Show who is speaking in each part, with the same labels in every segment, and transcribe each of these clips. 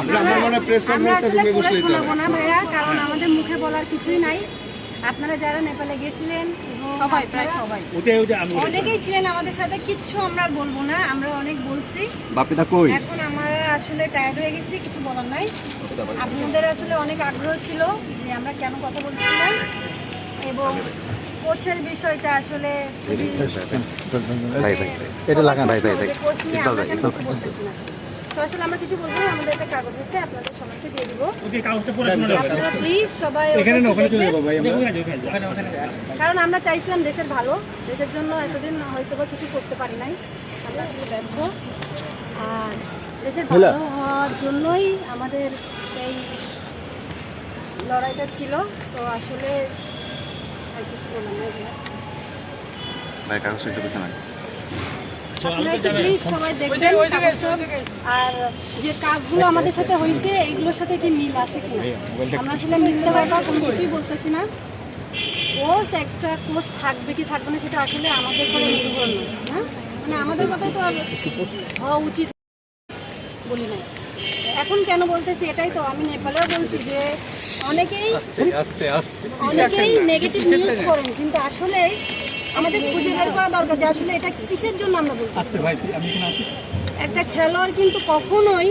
Speaker 1: আমার মনে
Speaker 2: আসলে শোনাবো না ভাইয়া কারণ আমাদের মুখে বলার কিছুই নাই। আপনারা যারা নেপালে গেছিলেন
Speaker 3: সবাই প্রায় সবাই।
Speaker 2: অনেকেই ছিলেন আমাদের সাথে কিচ্ছু আমরা বলব না আমরা অনেক বলছি।
Speaker 1: বাপিদা কই?
Speaker 2: এখন আমরা আসলে টায়ার্ড হয়ে গেছি কিছু বলার নাই। আপনাদের আসলে অনেক আগ্রহ ছিল যে আমরা কেন কথা বলছিলাম এবং কোচের বিষয়টা আসলে
Speaker 4: ভাই ভাই ভাই। এটা লাগান। ভাই ভাই ভাই
Speaker 2: তো আসলে আমরা কিছু বলব না আমাদের একটা কাগজ আছে আপনাদের সবাইকে দিয়ে দিব। আপনারা প্লিজ সবাই এখানে ওখানে চলে যাব কারণ আমরা চাইছিলাম দেশের ভালো দেশের জন্য এতদিন হয়তো বা কিছু করতে পারি নাই। আমরা ব্যর্থ। আর দেশের ভালো হওয়ার জন্যই আমাদের এই লড়াইটা ছিল তো আসলে আর কিছু
Speaker 4: ভাই একটু পিছনে
Speaker 2: আপনারা একটু প্লিজ সবাই দেখবেন আর যে কাজগুলো আমাদের সাথে হয়েছে এইগুলোর সাথে কি মিল আছে কিনা? আমরা আসলে কোনো কিছুই বলতেছি না। কোর্স একটা কোর্স থাকবে কি থাকবে না সেটা আসলে আমাদের নির্ভর নয় হ্যাঁ? মানে আমাদের কথাই তো আর হওয়া উচিত বলি এখন কেন বলতেছি এটাই তো আমি নেপালেও বলছি যে অনেকেই অনেকেই নেগেটিভ নিউজ করেন কিন্তু আসলে আমাদের খুঁজে বের করা দরকার যে আসলে এটা কিসের জন্য আমরা বলছি? একটা খেলোয়াড় কিন্তু কখনোই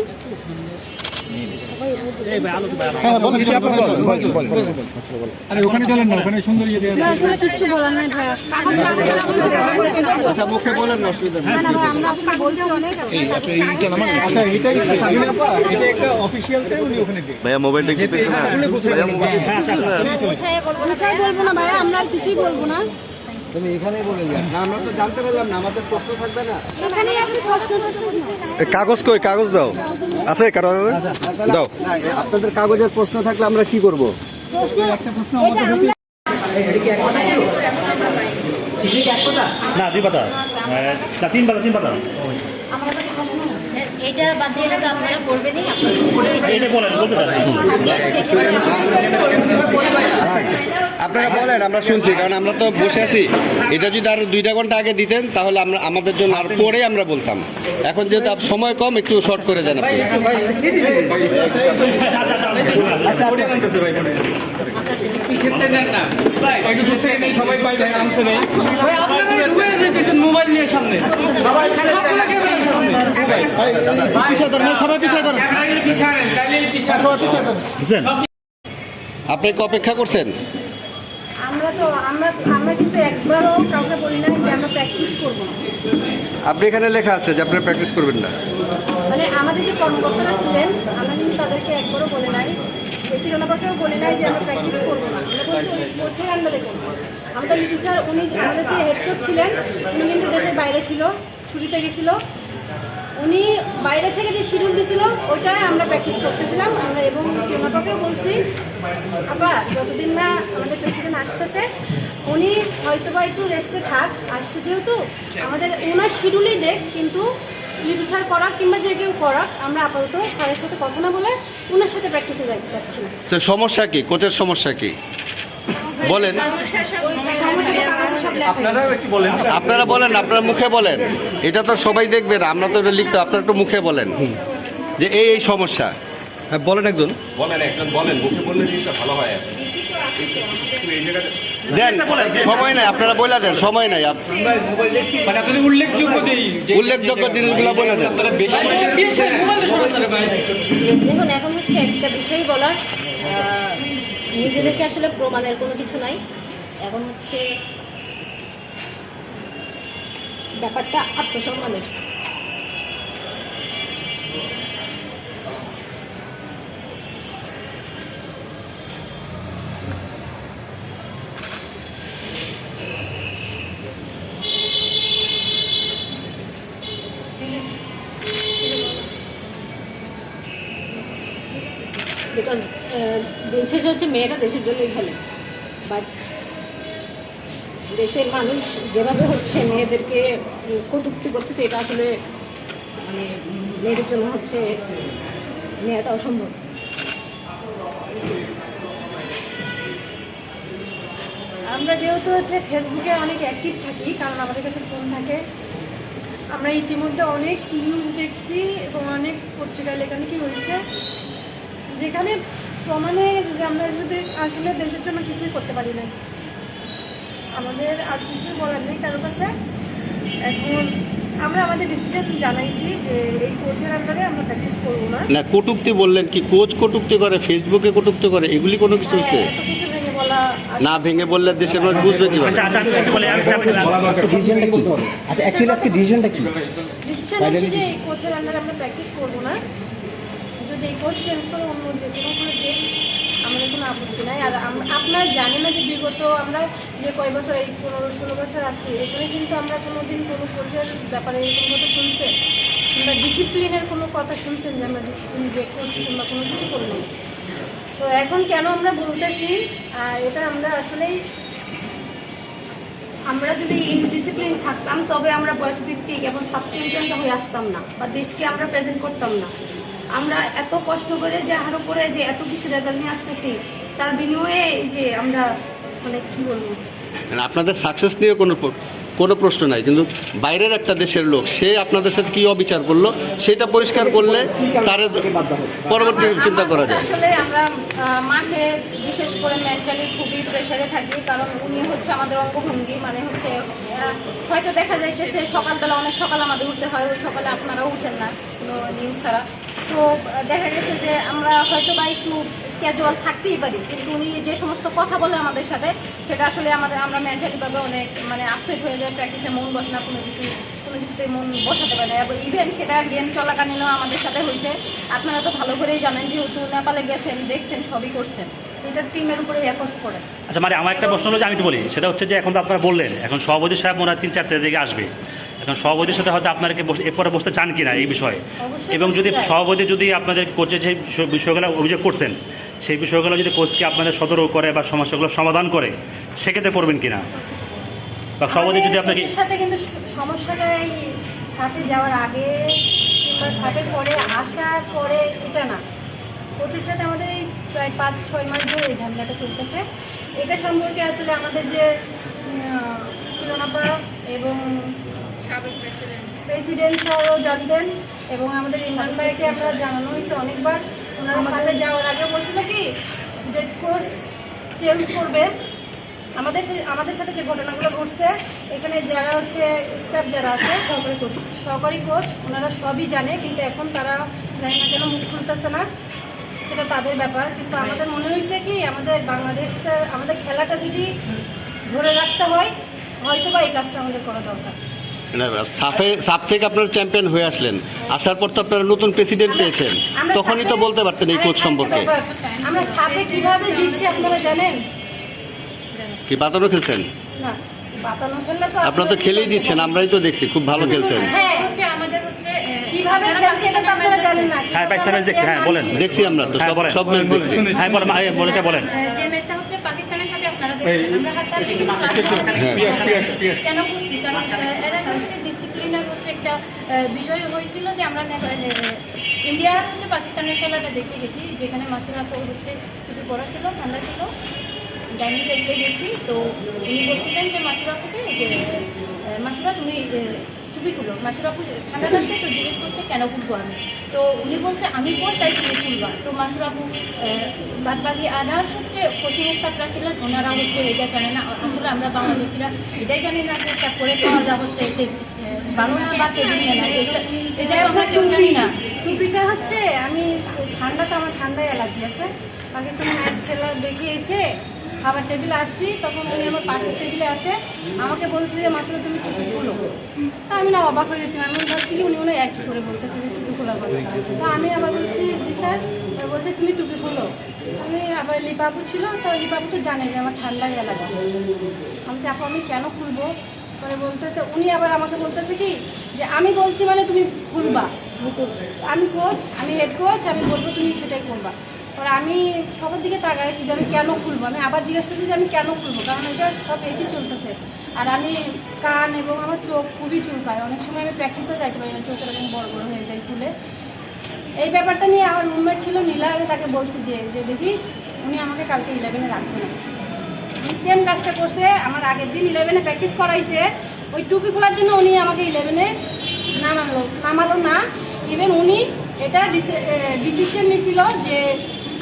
Speaker 2: না, বলার নাই ভাইয়া
Speaker 1: আচ্ছা মুখে বলেন না অসুবিধা নেই।
Speaker 2: না, না, ভাই, আমরা আসলে বলছি
Speaker 4: ভাইয়া মোবাইলটা কি পিছনে ভাইয়া
Speaker 2: বলব না ভাইয়া আমরা আর কিছুই বলব না।
Speaker 1: তুমি এখানেই বলে যান না আমরা তো জানতে পারলাম না আমাদের প্রশ্ন থাকবে না।
Speaker 2: এখানে আপনি প্রশ্ন করতে
Speaker 4: কাগজ কই? কাগজ দাও। আছে কারও দাও।
Speaker 1: আপনাদের কাগজের প্রশ্ন থাকলে আমরা কি করব?
Speaker 5: না দুই পাতা না তিন পাতা তিন পাতা
Speaker 3: এটা বাদ তো আপনারা করবেনই
Speaker 5: এটা বলেন
Speaker 1: আপনারা বলেন আমরা শুনছি কারণ আমরা তো বসে আছি এটা যদি আরও দুইটা ঘণ্টা আগে দিতেন তাহলে আমরা আমাদের জন্য আর পরে আমরা বলতাম এখন যেহেতু সময় কম একটু শর্ট করে দেন আপনি
Speaker 5: মোবাইল নিয়ে সামনে বুঝছেন
Speaker 1: আপনি কি অপেক্ষা করছেন?
Speaker 2: আমরা তো আমরা আমরা কিন্তু একবারও কাউকে বলি না যে আমরা প্র্যাকটিস করব
Speaker 1: আপনি এখানে লেখা আছে যে আপনি প্র্যাকটিস করবেন না।
Speaker 2: মানে আমাদের যে কর্মকর্তারা ছিলেন আমরা কিন্তু তাদেরকে একবারও বলে নাই। তিরোনাবাকেও বলে নাই যে আমরা প্র্যাকটিস করব না। উনি কোচের আন্ডারে আমাদের লিপি স্যার উনি আমাদের যে হেড ছিলেন, উনি কিন্তু দেশের বাইরে ছিল, ছুটিতে গেছিল। উনি বাইরে থেকে যে শিডিউল দিছিল, ওইটাই আমরা প্র্যাকটিস করতেছিলাম। আমরা এবং তিরোনাবাকেও বলছি আবার যতদিন না আমাদের প্রেসিডেন্ট আসতেছে, উনি হয়তো বা একটু রেস্টে থাক, আসছে যেহেতু, আমাদের ওনার শিডিউলেই দেখ, কিন্তু লিটুচার করা কিংবা যে কেউ করা আমরা আপাতত স্যারের সাথে কথা না বলে ওনার সাথে প্র্যাকটিসে যাইতে চাচ্ছি না।
Speaker 1: তো সমস্যা কি? কোচের সমস্যা কি? বলেন। আপনারা বলেন আপনার মুখে বলেন। এটা তো সবাই দেখবে না আমরা তো এটা লিখতে আপনারা একটু মুখে বলেন। যে এই এই সমস্যা। হ্যাঁ বলেন একজন।
Speaker 4: বলেন একজন বলেন মুখে বললে জিনিসটা ভালো হয়। আর
Speaker 1: দেন সময় নাই আপনারা বলে দেন সময় নাই
Speaker 5: মানে আপনি উল্লেখযোগ্য
Speaker 1: জিনিসগুলো বলে দেন।
Speaker 3: দেখুন এখন হচ্ছে একটা বিষয় বলার। আহ, নিজেদেরকে আসলে প্রমাণের কোনো কিছু নাই। এখন হচ্ছে ব্যাপারটা আত্মসম্মানের। বিকজ দিন শেষে হচ্ছে মেয়েরা দেশের জন্যই খেলে। বাট দেশের মানুষ যেভাবে হচ্ছে মেয়েদেরকে কটুক্তি করতেছে, এটা আসলে মানে মেয়েদের জন্য হচ্ছে মেয়েটা অসম্ভব।
Speaker 2: আমরা যেহেতু হচ্ছে ফেসবুকে অনেক অ্যাক্টিভ থাকি, কারণ আমাদের কাছে ফোন থাকে, আমরা ইতিমধ্যে অনেক নিউজ দেখছি এবং অনেক পত্রিকায় লেখালেখি হয়েছে। যেখানে প্রমাণ হয়ে গেছে যে আমরা যদি আসলে দেশের জন্য কিছুই করতে পারি না। আমাদের আর কিছুই বলার নেই কারোর কাছে এখন আমরা আমাদের ডিসিশন জানাইছি যে এই কোচের আন্ডারে আমরা প্র্যাকটিস করব না।
Speaker 1: না কটুক্তি বললেন কি কোচ কটুক্তি করে ফেসবুকে কটুক্তি করে এগুলি কোনো কিছু হচ্ছে
Speaker 2: হ্যাঁ,
Speaker 1: না ভেঙে বললে দেশের মানুষ বুঝবে
Speaker 5: আচ্ছা আচ্ছা আমি
Speaker 6: ডিসিশনটা কি? আচ্ছা অ্যাকচুয়ালি আজকে ডিসিশনটা কি?
Speaker 2: ডিসিশন হচ্ছে যে এই কোচের আন্ডারে আমরা প্র্যাকটিস করব না। যদি এই কোচ চেঞ্জ করে, অন্য যে কোনো কোনো দিক আমাদের কোনো আপত্তি নাই। আর আপনারা জানেন না যে বিগত আমরা যে কয় বছর, এই পনেরো ষোলো বছর আসছি, এখানে কিন্তু আমরা কোনো দিন কোনো কোচের ব্যাপারে এরকম কথা শুনছেন কিংবা ডিসিপ্লিনের কোনো কথা শুনছেন যে আমরা ডিসিপ্লিন ব্রেক করছি কিংবা কোনো কিছু করলাম তো এখন কেন আমরা বলতেছি এটা আমরা আসলেই, আমরা যদি ইনডিসিপ্লিন থাকতাম, তবে আমরা বয়স ভিত্তিক এবং সাব চ্যাম্পিয়নটা হয়ে আসতাম না, বা দেশকে আমরা প্রেজেন্ট করতাম না। আমরা এত কষ্ট করে যে আরও করে যে এত কিছু রেজাল্ট নিয়ে আসতেছি তার বিনিময়ে যে আমরা মানে কি বলব?
Speaker 1: মানে আপনাদের সাকসেস নিয়ে কোনো কোনো প্রশ্ন নাই কিন্তু বাইরের একটা দেশের লোক সে আপনাদের সাথে কি অবিচার করল সেটা পরিষ্কার করলে তার পরবর্তী চিন্তা করা যায়।
Speaker 7: আসলে আমরা মাঠে বিশেষ করে মেন্টালি খুবই প্রেসারে থাকি কারণ উনি হচ্ছে আমাদের অঙ্গভঙ্গি মানে হচ্ছে আহ, হয়তো দেখা যাইতেছে সকালবেলা অনেক সকাল আমাদের উঠতে হয় ওই সকালে আপনারাও উঠেন না কোনো নিউজ ছাড়া। তো দেখা গেছে যে আমরা হয়তো বা একটু ক্যাজুয়াল থাকতেই পারি, কিন্তু উনি যে সমস্ত কথা বলে আমাদের সাথে, সেটা আসলে আমাদের, আমরা মেন্টালিভাবে অনেক মানে আপসেট হয়ে যায় প্র্যাকটিসে মন বসে না, কোনো কিছু, কোনো কিছুতে মন বসাতে পারে না। এবং ইভেন সেটা গেম চলাকালীনও আমাদের সাথে হয়েছে। আপনারা তো ভালো করেই জানেন, যেহেতু নেপালে গেছেন, দেখছেন, সবই করছেন।
Speaker 2: এটা টিমের উপরে করে
Speaker 5: আচ্ছা মানে আমার একটা প্রশ্ন হলো যে, আমি একটু বলি, সেটা হচ্ছে যে, এখন তো আপনারা বললেন, এখন সভাপতি সাহেব মনে হয় তিন চারটে দিকে আসবে। এখন সভাপতির সাথে হয়তো আপনাদেরকে বসে এরপরে বসতে চান কিনা এই বিষয়ে। এবং যদি। সভাপতি যদি আপনাদের কোচে যে বিষয়গুলো অভিযোগ করছেন সেই বিষয়গুলো যদি কোচকে আপনাদের সতর্ক করে বা সমস্যাগুলো সমাধান করে সেক্ষেত্রে করবেন কিনা? বা সভাপতি যদি আপনাকে
Speaker 2: সাথে কিন্তু সমস্যাটা এই সাথে যাওয়ার আগে কিংবা পরে আসার পরে এটা না। কোচের সাথে আমাদের এই প্রায় পাঁচ ছয় মাস ধরে এই ঝামেলাটা চলতেছে। এটা সম্পর্কে আসলে আমাদের যে এবং প্রেসিডেন্ট স্যারও জানতেন এবং আমাদের ইমরান ভাইকে আমরা জানানো হয়েছে অনেকবার। ওনারা সাথে যাওয়ার আগে বলছিল কি যে কোর্স চেঞ্জ করবে। আমাদের আমাদের সাথে যে ঘটনাগুলো ঘটছে এখানে যারা হচ্ছে স্টাফ যারা আছে সহকারী কোচ সহকারী কোচ ওনারা সবই জানে কিন্তু এখন তারা জানি না কেন মুখ খুলতেছে না। সেটা তাদের ব্যাপার। কিন্তু আমাদের মনে হয়েছে কি আমাদের বাংলাদেশটা আমাদের খেলাটা যদি ধরে রাখতে হয় হয়তো বা এই কাজটা আমাদের করা দরকার।
Speaker 1: সাফে সাফ থেকে আপনারা চ্যাম্পিয়ন হয়ে আসলেন আসার পর তো আপনারা নতুন প্রেসিডেন্ট পেয়েছেন তখনই তো বলতে পারতেন এই কোচ সম্পর্কে
Speaker 2: আমরা সাপে কীভাবে জিতছি আপনারা জানেন
Speaker 1: কি বাতানো খেলছেন
Speaker 2: না বাতানো খেললে তো
Speaker 1: আপনারা তো খেলেই দিচ্ছেন আমরাই তো দেখছি খুব ভালো খেলছেন
Speaker 2: হ্যাঁ
Speaker 7: হচ্ছে আমাদের হচ্ছে
Speaker 2: কীভাবে খেলছি এটা তো আপনারা জানেন না
Speaker 5: হ্যাঁ, পাকিস্তান ম্যাচ দেখছি, হ্যাঁ, বলেন।
Speaker 1: দেখছি আমরা তো
Speaker 5: হ্যাঁ,
Speaker 1: সব
Speaker 5: বলেন।
Speaker 1: সব ম্যাচ দেখছি
Speaker 5: হ্যাঁ বলেন বলেন
Speaker 7: যে ম্যাচটা হচ্ছে পাকিস্তানের সাথে আপনারা দেখছেন আমরা হাততালি কেন করছি কারণ আহ, এরা হচ্ছে ডিসিপ্লিনের হচ্ছে একটা বিষয় হয়েছিল যে আমরা ইন্ডিয়া হচ্ছে পাকিস্তানের খেলাটা দেখতে গেছি, যেখানে মাসুরা তো হচ্ছে টুপি পরা ছিল, ঠান্ডা ছিল। ডাইনিং টেবিলে গেছি, তো উনি বলছিলেন যে মাসুরা থেকে মাসুরা তুমি টুপি খুলো। মাসুরা ঠান্ডা লাগছে, তো জিজ্ঞেস করছে, কেন খুলবো আমি? তো উনি বলছে, আমি কোচ তাই তুমি খুলবা। তো মাসুরাবু বাদ বাকি আদার্স হচ্ছে কোচিং স্টাফরা ছিলেন ওনারা হচ্ছে এটা জানে না। আসলে আমরা বাংলাদেশিরা এটাই জানি না যে করে পাওয়া যা হচ্ছে এতে বা টেবিল না এটা এটা আমরা কেউ জানি না।
Speaker 2: টুপিটা হচ্ছে আমি ওই ঠান্ডাতে আমার ঠান্ডায় অ্যালার্জি আছে। পাকিস্তানের ম্যাচ খেলা দেখে এসে খাবার টেবিলে আসছি তখন উনি আমার পাশের টেবিলে আছে। আমাকে বলছে যে মাত্র তুমি টুপি খুলো। তা আমি না অবাক হয়ে গেছি আমি ভাবছি উনি মনে একই করে বলতেছে যে টুপি খোলার কথা। তো আমি আবার বলছি জি স্যার। বলছে তুমি টুপি খোলো। আমি আবার লিপাপু ছিল তো লিপাপু তো জানে যে আমার ঠান্ডায় অ্যালার্জি। আমি বলছি, আমি কেন খুলবো? পরে বলতেছে, উনি আবার আমাকে বলতেছে কি, যে আমি বলছি মানে তুমি খুলবা আমি কোচ আমি হেড কোচ আমি বলব তুমি সেটাই করবা। পরে আমি সবার দিকে তাকাইছি যে আমি কেন খুলবো আমি আবার জিজ্ঞেস করছি যে আমি কেন খুলবো কারণ এটা সব এজি চলতেছে। আর আমি কান এবং আমার চোখ খুবই চুলকায়। অনেক সময় আমি প্র্যাকটিসে যাইতে পারি না, চোখের এরকম বড় বড় হয়ে যায় ফুলে এই ব্যাপারটা নিয়ে আমার রুমমেট ছিল নীলা, আমি তাকে বলছি যে যে দেখিস, উনি আমাকে কালকে ইলেভেনে রাখবে না। সেম কাজটা করছে আমার আগের দিন ইলেভেনে প্র্যাকটিস করাইছে। ওই টুপি খোলার জন্য উনি আমাকে ইলেভেনে নামালো। নামালো না ইভেন উনি এটা ডিসিশন নিছিল যে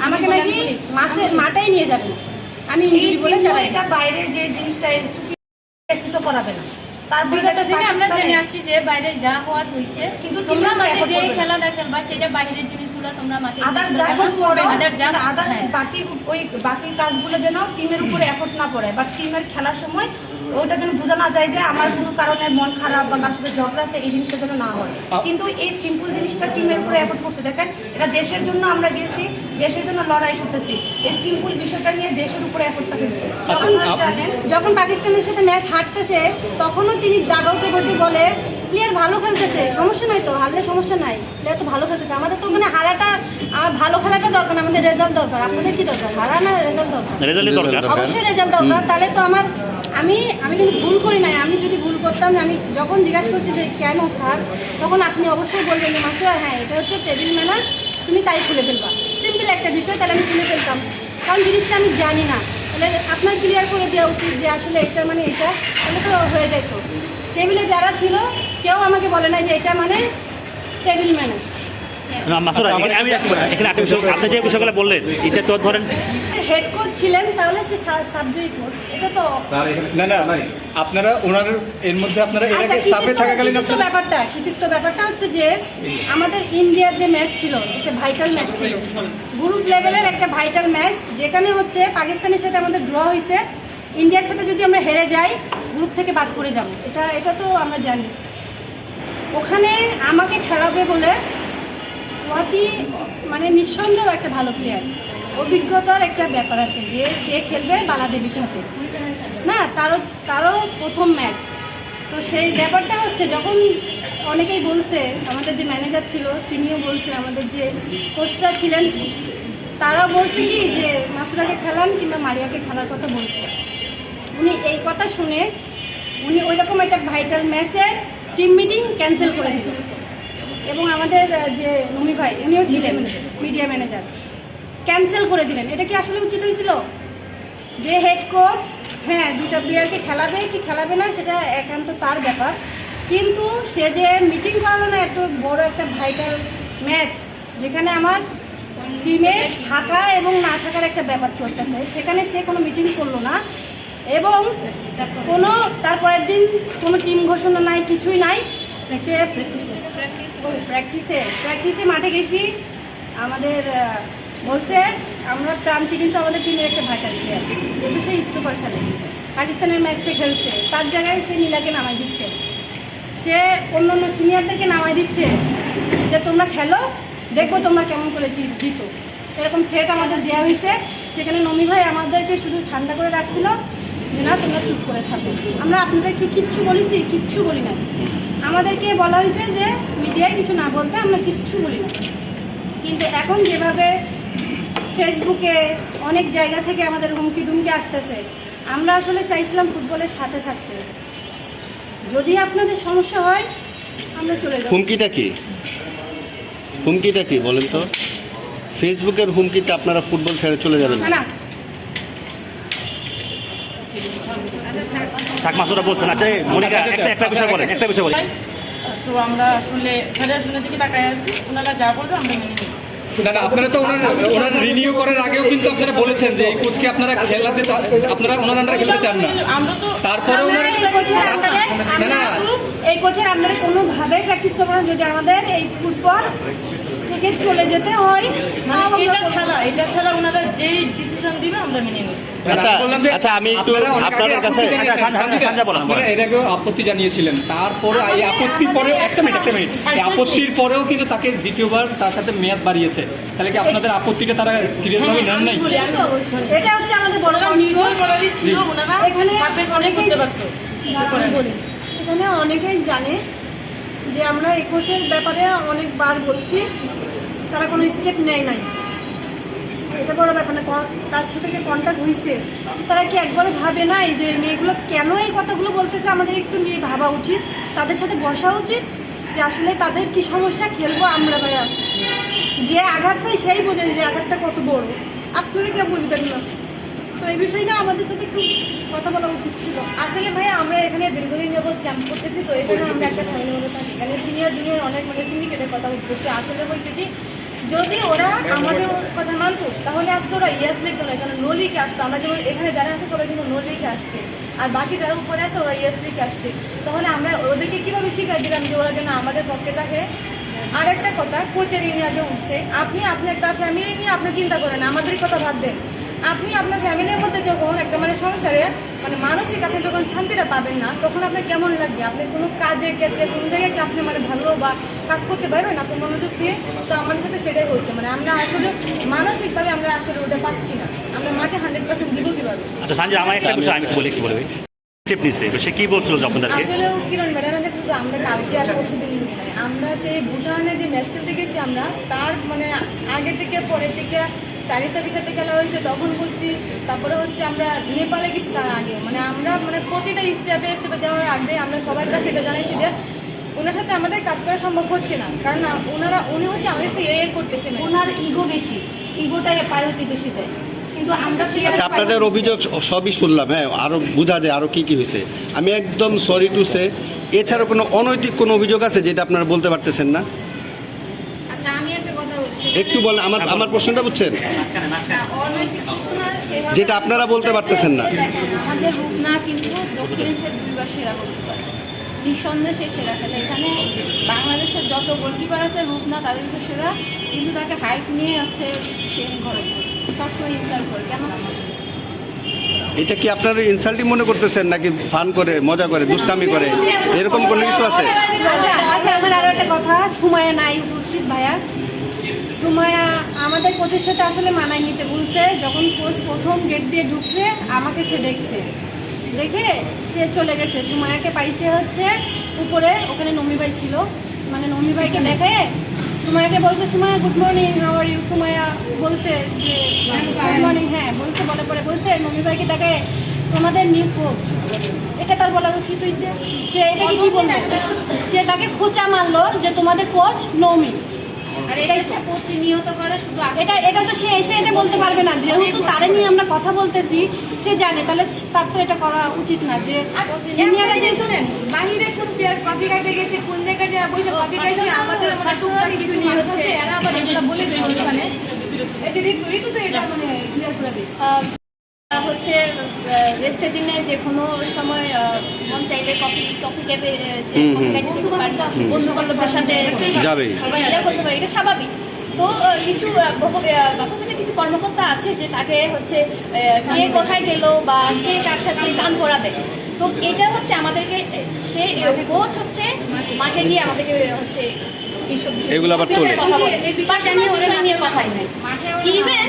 Speaker 2: আমাকে নাকি মাসের মাটাই নিয়ে যাবে। আমি ইংলিশ বলে চালাই
Speaker 8: এটা বাইরে যে জিনিসটা প্র্যাকটিসও করাবে না। তার
Speaker 3: বিগত দিনে আমরা জেনে আসছি যে বাইরে যা হওয়ার হয়েছে
Speaker 8: কিন্তু
Speaker 3: তোমরা মাঠে যে খেলা দেখেন বা সেটা বাইরের তোমরা
Speaker 8: যা
Speaker 3: যা হ্যাঁ।
Speaker 8: বাকি ওই বাকি কাজগুলো যেন টিমের উপরে এফোর্ট না পড়ে বা টিমের খেলার সময় ওটা যেন বোঝা না যায় যে আমার কোনো কারণে মন খারাপ বা কার সাথে ঝগড়া আছে এই জিনিসটা যেন না হয়। কিন্তু এই সিম্পল জিনিসটা টিমের উপরে এফোর্ট করছে। দেখেন এটা দেশের জন্য আমরা গেছি দেশের জন্য লড়াই করতেছি। এই সিম্পল বিষয়টা নিয়ে দেশের উপরে এফোর্টটা ফেলছে।
Speaker 2: যখন জানেন যখন পাকিস্তানের সাথে ম্যাচ হারতেছে তখনও তিনি ডাগআউটে বসে বলে প্লেয়ার ভালো খেলতেছে সমস্যা নাই তো হারলে সমস্যা নাই প্লেয়ার তো ভালো খেলতেছে। আমাদের তো মানে হারাটা আমার ভালো খেলাটা দরকার আমাদের রেজাল্ট দরকার। আপনাদের কি দরকার? হারা না রেজাল্ট দরকার?
Speaker 5: দরকার।
Speaker 2: অবশ্যই রেজাল্ট দরকার। তাহলে তো আমার আমি আমি কিন্তু ভুল করি নাই। আমি যদি ভুল করতাম না, আমি যখন জিজ্ঞাসা করছি যে কেন স্যার তখন আপনি অবশ্যই বলবেন যে মাস্টার হ্যাঁ এটা হচ্ছে টেবিল ম্যানার্স তুমি তাই খুলে ফেলবা। সিম্পল একটা বিষয় তাহলে আমি খুলে ফেলতাম। কারণ জিনিসটা আমি জানি না। তাহলে আপনার ক্লিয়ার করে দেওয়া উচিত যে আসলে এটা মানে এটা তাহলে তো হয়ে যেত টেবিলে যারা ছিল আমাকে বলে না যে এটা মানে টেবিল ম্যানার্স
Speaker 5: না, মাসুদ ভাই, এখানে আমি এখানে একটা বিষয় আপনি যে বিষয়গুলো বললেন এটা তো ধরেন
Speaker 2: হেড কোচ ছিলেন তাহলে সে সাবজেক্ট কোচ এটা তো
Speaker 9: না না আপনারা ওনার এর মধ্যে আপনারা এর
Speaker 2: আচ্ছা
Speaker 9: আগে সাফে থাকাকালীন আপনারা-
Speaker 2: ব্যাপারটা কৃতিত্ব ব্যাপারটা হচ্ছে যে আমাদের ইন্ডিয়ার যে ম্যাচ ছিল একটা ভাইটাল ম্যাচ ছিল গ্রুপ লেভেলের একটা ভাইটাল ম্যাচ যেখানে হচ্ছে পাকিস্তানের সাথে আমাদের ড্র হয়েছে। ইন্ডিয়ার সাথে যদি আমরা হেরে যাই গ্রুপ থেকে বাদ করে যাব। এটা এটা তো আমরা জানি। ওখানে আমাকে খেলাবে বলে ওয়াতি মানে নিঃসন্দেহ একটা ভালো প্লেয়ার অভিজ্ঞতার একটা ব্যাপার আছে যে সে খেলবে বালাদেবীর সাথে। না, তারও তারও প্রথম ম্যাচ তো সেই ব্যাপারটা হচ্ছে যখন অনেকেই বলছে, আমাদের যে ম্যানেজার ছিল, তিনিও বলছে আমাদের যে কোচরা ছিলেন তারাও বলছে কি যে মাসুরাকে খেলান কিংবা মারিয়াকে খেলার কথা বলছে। উনি এই কথা শুনে, উনি ওইরকম একটা ভাইটাল ম্যাচের টিম মিটিং ক্যান্সেল করে করেছিলেন এবং আমাদের যে নমি ভাই উনিও ছিলেন মিডিয়া ম্যানেজার ক্যান্সেল করে দিলেন। এটা কি আসলে উচিত হয়েছিল? যে হেড কোচ হ্যাঁ দুইটা প্লেয়ারকে খেলাবে কি খেলাবে না, সেটা একান্ত তার ব্যাপার। কিন্তু সে যে মিটিং করালো না, এত বড় একটা ভাইটাল ম্যাচ যেখানে আমার টিমে থাকা এবং না থাকার একটা ব্যাপার চলতেছে, সেখানে সে কোনো মিটিং করল না। এবং কোনো, তারপরের দিন কোনো টিম ঘোষণা নাই, কিছুই নাই। সে প্র্যাকটিসে প্র্যাকটিসে মাঠে গেছি। আমাদের বলছে, আমরা প্রান্তি কিন্তু আমাদের টিমের একটা ভাইটাল প্লেয়ার যেহেতু সে স্টোপার খেলে। পাকিস্তানের ম্যাচ সে খেলছে। তার জায়গায় সে নীলাকে নামাই দিচ্ছে। সে অন্য অন্য সিনিয়রদেরকে নামাই দিচ্ছে যে, তোমরা খেলো দেখব তোমরা কেমন করে জিতো। এরকম থ্রেট আমাদের দেওয়া হয়েছে। সেখানে নমি ভাই আমাদেরকে শুধু ঠান্ডা করে রাখছিল। যে না তোমরা চুপ করে থাকো। আমরা আপনাদেরকে কিচ্ছু বলেছি কিচ্ছু বলি না আমাদেরকে বলা হয়েছে যে মিডিয়ায় কিছু না বলতে আমরা কিচ্ছু বলি না কিন্তু এখন যেভাবে ফেসবুকে অনেক জায়গা থেকে আমাদের হুমকি দুমকি আসতেছে আমরা আসলে চাইছিলাম ফুটবলের সাথে থাকতে। যদি আপনাদের সমস্যা হয় আমরা চলে যাব।
Speaker 1: হুমকিটা কি? হুমকিটা কি বলেন তো? ফেসবুকের হুমকিতে আপনারা ফুটবল ছেড়ে চলে যাবেন?
Speaker 2: না না
Speaker 5: থাক মাসুদা বলছেন আচ্ছা মনিকা একটা একটা বিষয় বলেন একটা বিষয় বলেন।
Speaker 7: তো আমরা আসলে ফেডারেশনের দিকে তাকায় আছি ওনারা যা বলবে আমরা মেনে নিই
Speaker 9: না না আপনারা তো ওনার ওনার রিনিউ করার আগেও কিন্তু আপনারা বলেছেন যে এই কোচকে আপনারা খেলাতে আপনারা ওনার আন্ডারে খেলতে চান না।
Speaker 7: আমরা তো
Speaker 9: তারপরে
Speaker 2: আমরা
Speaker 9: ওনার না
Speaker 2: এই কোচের আন্ডারে কোনোভাবে প্র্যাকটিস করব না যদি আমাদের এই ফুটবল থেকে চলে যেতে হয়।
Speaker 7: মানে
Speaker 2: আমরা
Speaker 7: এটা ছাড়া এটা ছাড়া ওনারা যেই ডিসিশন দিবে আমরা মেনে নিই
Speaker 1: আচ্ছা
Speaker 9: যে
Speaker 1: আচ্ছা আমি একটু আপনাদের কাছে
Speaker 9: আপত্তি জানিয়েছিলেন।
Speaker 5: আচ্ছা,
Speaker 9: আপত্তি জানিয়েছিলেন। তারপরে এই আপত্তির পরে একটা মিনিট একটা মিনিট। এই আপত্তির পরেও কিন্তু তাকে দ্বিতীয়বার তার সাথে মেয়াদ বাড়িয়েছে। তাহলে কি আপনাদের আপত্তিটা তারা সিরিয়াস ভাবে নেন নাই?
Speaker 2: এটা হচ্ছে আমাদের বড়
Speaker 7: ছিল ওনারা
Speaker 2: এখানে
Speaker 7: অনেক করতে পারতো।
Speaker 2: এখানে অনেকেই জানে যে আমরা এই কোচের ব্যাপারে অনেকবার বলছি। তারা কোনো স্টেপ নেয় নাই। এটা বড় ব্যাপার না তার সাথে যে কন্ট্যাক্ট হয়েছে তারা কি একবারও ভাবে নাই যে মেয়েগুলো কেন এই কথাগুলো বলতেছে? আমাদের একটু নিয়ে ভাবা উচিত, তাদের সাথে বসা উচিত যে আসলে তাদের কি সমস্যা, খেলব আমরা ভাইয়া। যে আঘাত পাই সেই বোঝেন যে আঘাতটা কত বড়। আপনারা কেউ বুঝবেন না। তো এই বিষয়টা আমাদের সাথে একটু কথা বলা উচিত ছিল।
Speaker 8: আসলে ভাই আমরা এখানে দীর্ঘদিন যাবত ক্যাম্প করতেছি, তো এখানে আমরা একটা ফ্যামিলির মধ্যে থাকি এখানে সিনিয়র জুনিয়র অনেক মানে সিন্ডিকেটের কথা উঠতেছে। আসলে হয়েছে কি যদি ওরা আমাদের কথা মানত, তাহলে আজকে ওরা ইয়াস লিখতো না এখানে নো লিখে আসতো? আমরা যেমন এখানে যারা আছে, সবাই কিন্তু নো লিখে আসছে। আর বাকি যারা উপরে আছে, ওরা ইয়াস লিখে আসছে। তাহলে আমরা ওদেরকে কীভাবে শিখাই দিলাম যে ওরা যেন আমাদের পক্ষে থাকে? আর একটা কথা কোচের নিয়ে যে উঠছে। আপনি আপনার একটা ফ্যামিলি নিয়ে আপনি চিন্তা করেন আমাদের কথা ভাব দেন আপনি আপনার ফ্যামিলির মধ্যে যখন একটা মানে সংসারে মানে মানসিক আপনি যখন শান্তিটা পাবেন না তখন আপনার কেমন লাগবে? আপনি কোনো কাজের ক্ষেত্রে কোনো জায়গায় কি আপনি মানে ভালো বা কাজ করতে পারবেন? আপনি মনোযোগ দিয়ে তো আমাদের সাথে সেটাই হচ্ছে। মানে আমরা আসলে মানসিকভাবে আমরা আসলে ওটা পাচ্ছি না। আমরা মাঠে হান্ড্রেড পার্সেন্ট দিব কীভাবে?
Speaker 5: আচ্ছা সানজি আমার একটা বিষয় আমি বলি কি বলবে স্টেপ সে কি বলছিল আপনাদেরকে
Speaker 8: আসলে কিরণ ম্যাডামের কাছে শুধু আমরা কালকে আর পরশু দিন আমরা সেই ভুটানে যে ম্যাচ খেলতে গেছি আমরা তার মানে আগে থেকে পরে থেকে চারি সাবির সাথে খেলা হয়েছে তখন বলছি তারপরে হচ্ছে আমরা নেপালে গেছি তার আগে। মানে আমরা মানে প্রতিটা স্টেপে স্টেপে যাওয়ার আগে আমরা সবার কাছে এটা জানাইছি যে ওনার সাথে আমাদের কাজ করা সম্ভব হচ্ছে না। কারণ ওনারা উনি হচ্ছে আমাদের সাথে এ করতেছে।
Speaker 2: ওনার ইগো বেশি ইগোটাই প্রায়োরিটি বেশি দেয়। কিন্তু আমরা
Speaker 1: আচ্ছা আপনাদের অভিযোগ সবই শুনলাম হ্যাঁ আরও বোঝা যায় আরও কি কি হয়েছে। আমি একদম সরি টু সে এছাড়া কোনো অনৈতিক কোনো অভিযোগ আছে যেটা আপনারা বলতে পারতেছেন না
Speaker 10: আচ্ছা আমি একটা কথা বলছি
Speaker 1: একটু বলেন আমার আমার প্রশ্নটা বুঝছেন? যেটা আপনারা বলতে পারতেছেন না।
Speaker 10: নিঃসন্দেহে সেরা খেলে। এখানে বাংলাদেশের যত গোলকিপার আছে রূপনা তাদের তো সেরা কিন্তু তাকে হাইট নিয়ে আছে সে ঘরে সবসময় ইনসাল্ট করে। কেন?
Speaker 1: এটা কি আপনারা ইনসাল্টিং মনে করতেছেন নাকি ফান করে মজা করে দুষ্টামি করে? এরকম কোনো কিছু আছে?
Speaker 2: আচ্ছা আচ্ছা আমার আরও একটা কথা। সুমায়া নাই উপস্থিত ভাইয়া। সুমায়া আমাদের কোচের সাথে আসলে মানায় নিতে বলছে যখন কোচ প্রথম গেট দিয়ে ঢুকছে আমাকে সে দেখছে। দেখে সে চলে গেছে। সুমায়াকে পাইছে হচ্ছে উপরে ওখানে নমি ভাই ছিল। মানে নমি ভাইকে দেখে সুমায়াকে বলছে Sumaya good morning how are Sumaya বলছে যে গুড মর্নিং হ্যাঁ বলছে বলে পরে বলছে নমি ভাইকে দেখে তোমাদের নিউ কোচ এটা তার বলার উচিত হয়েছে সে এটা কি বলবে সে তাকে খোঁচা মারলো যে তোমাদের কোচ নৌমি।
Speaker 10: আর এটা সে প্রতিনিয়ত করে শুধু
Speaker 2: এটা এটা তো সে এসে এটা বলতে পারবে না যেহেতু তারে নিয়ে আমরা কথা বলতেছি সে জানে তাহলে তার তো এটা করা উচিত না যে সিনিয়ররা যে শুনেন
Speaker 8: বাহিরে কোন প্লেয়ার খাইতে গেছে কোন জায়গায় যারা বসে কপি খাইছে আমাদের মানে টুকটাক কিছু নিয়ে হচ্ছে। এরা আবার এগুলো বলে দেয় ওখানে এটা ঋতু ঋতু তো এটা মানে ক্লিয়ার করে
Speaker 10: আহ, হচ্ছে রেস্টের দিনে যে কোনো সময় মন চাইলে কফি কফি
Speaker 1: হুম।
Speaker 10: বন্ধু বান্ধবের সাথে করতে পারে এটা স্বাভাবিক তো কিছু কিছু কর্মকর্তা আছে যে তাকে হচ্ছে কে কোথায় গেল বা কে কার সাথে কান করা দেয় তো এটা হচ্ছে আমাদেরকে সে কোচ হচ্ছে মাঠে গিয়ে আমাদেরকে হচ্ছে
Speaker 1: এগুলো আবার তোলে।
Speaker 10: কথা বলে। ইভেন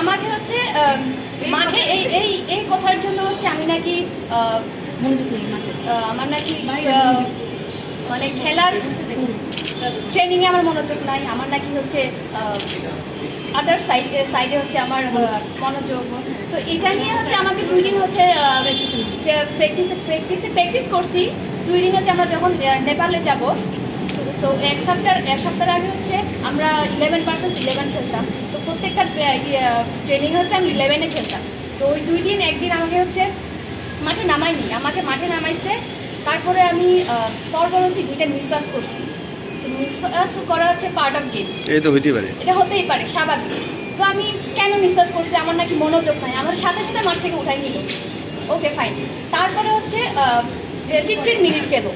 Speaker 10: আমাকে হচ্ছে আহ, মাঠে এই এই এই কথার জন্য হচ্ছে আমি নাকি আমার নাকি মানে খেলার ট্রেনিং এ আমার মনোযোগ নাই। আমার নাকি হচ্ছে আদার সাইড সাইডে হচ্ছে আমার মনোযোগ। তো এটা নিয়ে হচ্ছে আমাকে দুই দিন হচ্ছে প্র্যাকটিসে প্র্যাকটিসে প্র্যাকটিস করছি। দুই দিন হচ্ছে আমরা যখন নেপালে যাব সো এক সপ্তাহ এক সপ্তাহ আগে হচ্ছে আমরা ইলেভেন পার্সেন্ট ইলেভেন খেলতাম। প্রত্যেকটা ট্রেনিং হচ্ছে আমি ইলেভেনে খেলতাম। তো ওই দুই দিন একদিন আমাকে হচ্ছে মাঠে নামাইনি আমাকে মাঠে নামাইছে। তারপরে আমি পরপর হচ্ছে দুইটা মিসপাস করছি। তো মিসপাস করা হচ্ছে পার্ট অফ গেম
Speaker 1: তো হইতে পারে।
Speaker 10: এটা হতেই পারে স্বাভাবিক। তো আমি কেন মিসপাস করছি? আমার নাকি মনোযোগ নাই। আমার সাথে সাথে মাঠ থেকে উঠাই নিল। ওকে ফাইন তারপরে হচ্ছে ফিফটিন মিনিট গেল।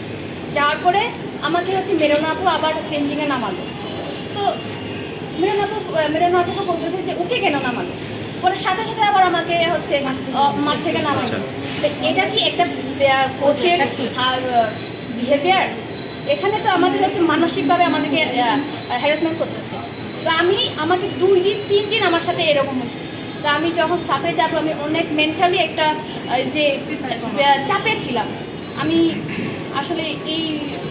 Speaker 10: যাওয়ার পরে আমাকে হচ্ছে মেরোনাথও আবার সেন্টিংয়ে নামালো। তো বলতেছে যে ওকে কেন পরে সাথে সাথে আবার আমাকে হচ্ছে মাঠ থেকে নামালো। তো এটা কি একটা কোচের বিহেভিয়ার এখানে তো আমাদের হচ্ছে মানসিকভাবে আমাদেরকে হ্যারাসমেন্ট করতেছে। তো আমি আমাকে দুই দিন তিন দিন আমার সাথে এরকম হয়েছে তো আমি যখন চাপে যাব আমি অনেক মেন্টালি একটা যে চাপে ছিলাম। আমি আসলে এই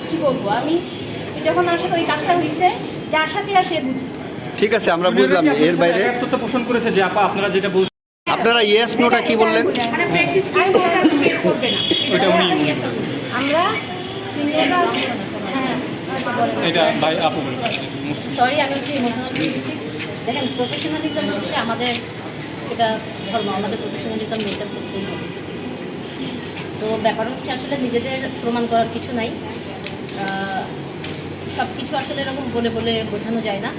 Speaker 10: কি বলব? আমি যখন আমার সাথে ওই কাজটা হয়েছে যার সাথে আসে বুঝি
Speaker 1: ঠিক আছে আমরা বুঝলাম এর বাইরে।
Speaker 9: পোষণ করেছে যে আপা আপনারা যেটা বলছেন
Speaker 1: আপনারা ইয়েস নোটা কি বললেন?
Speaker 2: মানে প্র্যাকটিস কি ওটা বের করবে না।
Speaker 9: ওইটা উনি
Speaker 2: আমরা সিনিয়ররা হ্যাঁ আচ্ছা। বলো।
Speaker 9: এটা ভাই আপু
Speaker 10: সরি আমি হচ্ছে ইমোশনাল গেছি দেখেন প্রফেশনালিজম হচ্ছে আমাদের
Speaker 3: এটা ধর্ম আমাদের প্রফেশনালিজম মেনটেন করতেই হবে। তো ব্যাপার হচ্ছে আসলে নিজেদের প্রমাণ করার কিছু নাই। সব কিছু আসলে এরকম বলে বলে বোঝানো যায় না।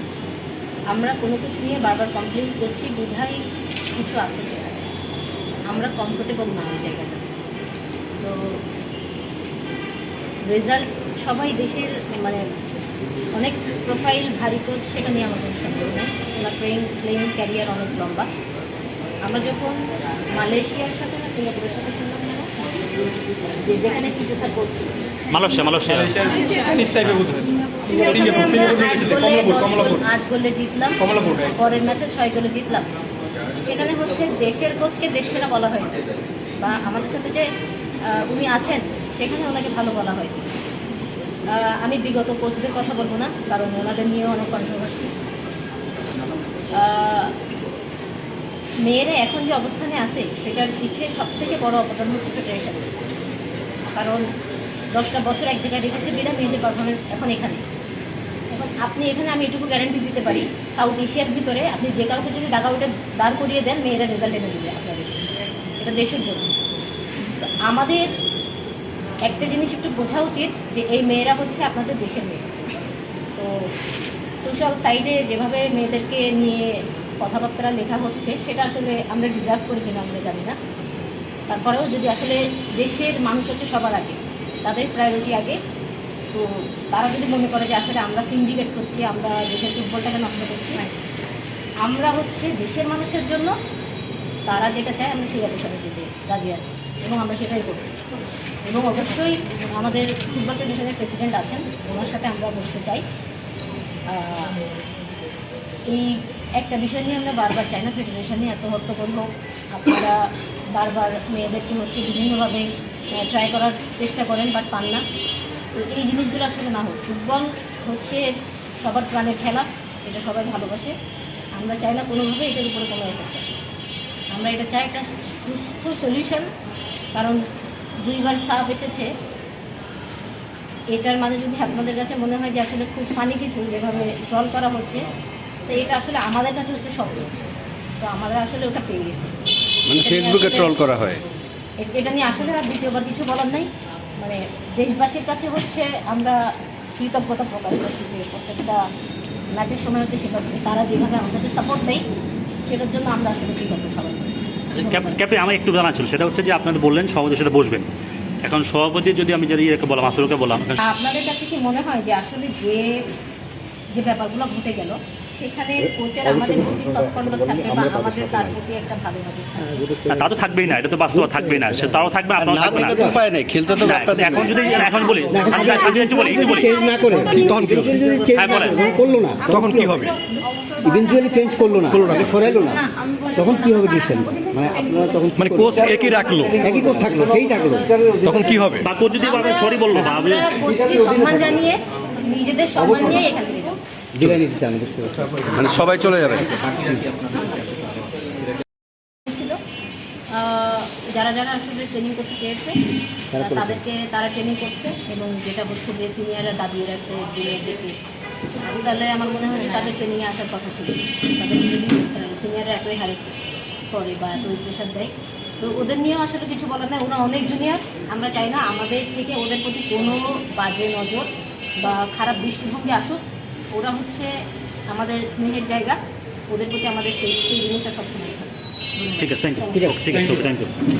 Speaker 3: আমরা কোনো কিছু নিয়ে বারবার কমপ্লেন করছি বোধহয় কিছু আসে সেখানে আমরা কমফোর্টেবল না ওই জায়গাটা। সো রেজাল্ট সবাই দেশের মানে অনেক প্রোফাইল ভারী কোচ সেটা নিয়ে আমার কোনো সন্দেহ নেই। ওনার প্লেইং প্লেইং ক্যারিয়ার অনেক লম্বা। আমরা যখন মালয়েশিয়ার সাথে না সিঙ্গাপুরের সাথে যেন, যেখানে পিটু স্যার করছিল।
Speaker 5: Malaysia Malaysia.
Speaker 3: আট গোলে জিতলাম। পরের ম্যাচে ছয় গোলে জিতলাম। সেখানে হচ্ছে দেশের কোচকে দেশ সেরা বলা হয় বা আমাদের সাথে যে উনি আছেন সেখানে ওনাকে ভালো বলা হয়। আহ, আমি বিগত কোচদের কথা বলব না কারণ ওনাদের নিয়েও অনেক কন্ট্রোভার্সি মেয়েরা এখন যে অবস্থানে আছে সেটার পিছিয়ে সব থেকে বড় অবদান হচ্ছে ফেডারেশন কারণ দশটা বছর এক জায়গায় রেখেছে বিনা মেয়েদের পারফরমেন্স এখন এখানে। এখন আপনি এখানে আমি এটুকু গ্যারান্টি দিতে পারি সাউথ এশিয়ার ভিতরে আপনি যে কাউকে যদি দাগা উঠে দাঁড় করিয়ে দেন, মেয়েরা রেজাল্ট এনে দেবে আপনাদের। এটা দেশের জন্য। আমাদের একটা জিনিস একটু বোঝা উচিত যে এই মেয়েরা হচ্ছে আপনাদের দেশের মেয়ে। তো সোশ্যাল সাইডে যেভাবে মেয়েদেরকে নিয়ে কথাবার্তা লেখা হচ্ছে, সেটা আসলে আমরা ডিজার্ভ করি কিনা আমরা জানি না। তারপরেও যদি আসলে দেশের মানুষ হচ্ছে সবার আগে তাদের প্রায়োরিটি আগে। তো তারা যদি মনে করে যে আসলে আমরা সিন্ডিকেট করছি আমরা দেশের ফুটবলটাকে নষ্ট করছি আমরা হচ্ছে দেশের মানুষের জন্য তারা যেটা চায় আমরা সেই অবসরে দিতে রাজি আছি এবং আমরা সেটাই করব। এবং অবশ্যই আমাদের ফুটবল ফেডারেশনের প্রেসিডেন্ট আছেন ওনার সাথে আমরা বসতে চাই। এই একটা বিষয় নিয়ে আমরা বারবার চাইনা ফেডারেশনে এত হট্টগোল হোক আপনারা বারবার মেয়েদেরকে হচ্ছে বিভিন্নভাবে ট্রাই করার চেষ্টা করেন বাট পান না। তো এই জিনিসগুলো আসলে না হোক। ফুটবল হচ্ছে সবার প্রাণের খেলা এটা সবাই ভালোবাসে। আমরা চাই না কোনোভাবে এটার উপরে কোনো এফেক্ট আসে আমরা এটা চাই একটা সুস্থ সলিউশন কারণ দুইবার সাপ এসেছে। এটার মানে যদি আপনাদের কাছে মনে হয় যে আসলে খুব ফানি কিছু যেভাবে ট্রল করা হচ্ছে তো এটা আসলে আমাদের কাছে হচ্ছে স্বপ্ন। তো আমরা আসলে ওটা পেয়ে গেছি।
Speaker 1: মানে ফেসবুকে ট্রল করা হয়।
Speaker 3: এটা নিয়ে আসলে আর দ্বিতীয়বার কিছু বলার নাই। মানে দেশবাসীর কাছে হচ্ছে আমরা কৃতজ্ঞতা প্রকাশ করছি যে প্রত্যেকটা ম্যাচের সময় হচ্ছে সেটা তারা যেভাবে আমাদেরকে সাপোর্ট দেয় সেটার জন্য আমরা আসলে কৃতজ্ঞ সবাই।
Speaker 5: ক্যাপ্টেন আমার একটু জানা ছিল। সেটা হচ্ছে যে আপনাদের বললেন সভাপতির সাথে বসবেন। এখন সভাপতি যদি আমি যদি একে বললাম আসরকে বললাম?
Speaker 3: আপনাদের কাছে কি মনে হয় যে আসলে যে যে ব্যাপারগুলো ঘটে গেল সেখানে কোচের আমাদের প্রতি সফট থাকবে বা আমাদের তার প্রতি একটা ভালো নজর থাকবে
Speaker 5: তা তো থাকবেই না এটা তো বাস্তব থাকবেই না সে তারাও থাকবে থাকবে না।
Speaker 1: উপায় নেই খেলতে তো
Speaker 5: এখন যদি এখন বলি আমি আমি একটু বলি বলি।
Speaker 6: চেঞ্জ না করে
Speaker 4: তখন কি হবে?
Speaker 6: চেঞ্জ
Speaker 5: হ্যাঁ, বলেন।
Speaker 6: করল না।
Speaker 4: তখন কি হবে?
Speaker 6: ইভেনচুয়ালি চেঞ্জ করল না সরাইলো না। তখন কি হবে ডিসিশন মানে আপনারা তখন
Speaker 4: মানে কোচ একই রাখল।
Speaker 6: একই কোচ থাকল সেই থাকল।
Speaker 4: তখন কি হবে?
Speaker 5: বা কোচ যদি সরি বলল বা আমি-
Speaker 3: কোচকে সম্মান জানিয়ে নিজেদের সম্মান নিয়ে এখান
Speaker 6: বিদায় নিতে চান বুঝতে পারছি।
Speaker 1: মানে সবাই চলে যাবে?
Speaker 3: যারা যারা আসলে ট্রেনিং করতে চেয়েছে তাদেরকে তারা ট্রেনিং করছে এবং যেটা হচ্ছে যে সিনিয়ররা দাবিয়ে রাখছে জুনিয়রদেরকে তাহলে আমার মনে হয় যে তাদের ট্রেনিংয়ে আসার কথা ছিল। তাদেরকে যদি সিনিয়ররা এতই হ্যারেস করে বা এতই প্রেশার দেয় তো ওদের নিয়েও আসলে কিছু বলার নেই। ওরা অনেক জুনিয়র আমরা চাই না আমাদের থেকে ওদের প্রতি কোনো বাজে নজর বা খারাপ দৃষ্টিভঙ্গি আসুক। ওরা হচ্ছে আমাদের স্নেহের জায়গা ওদের প্রতি আমাদের সেই সেই জিনিসটা সবসময়
Speaker 5: ঠিক আছে থ্যাংক ইউ. ঠিক আছে থ্যাংক ইউ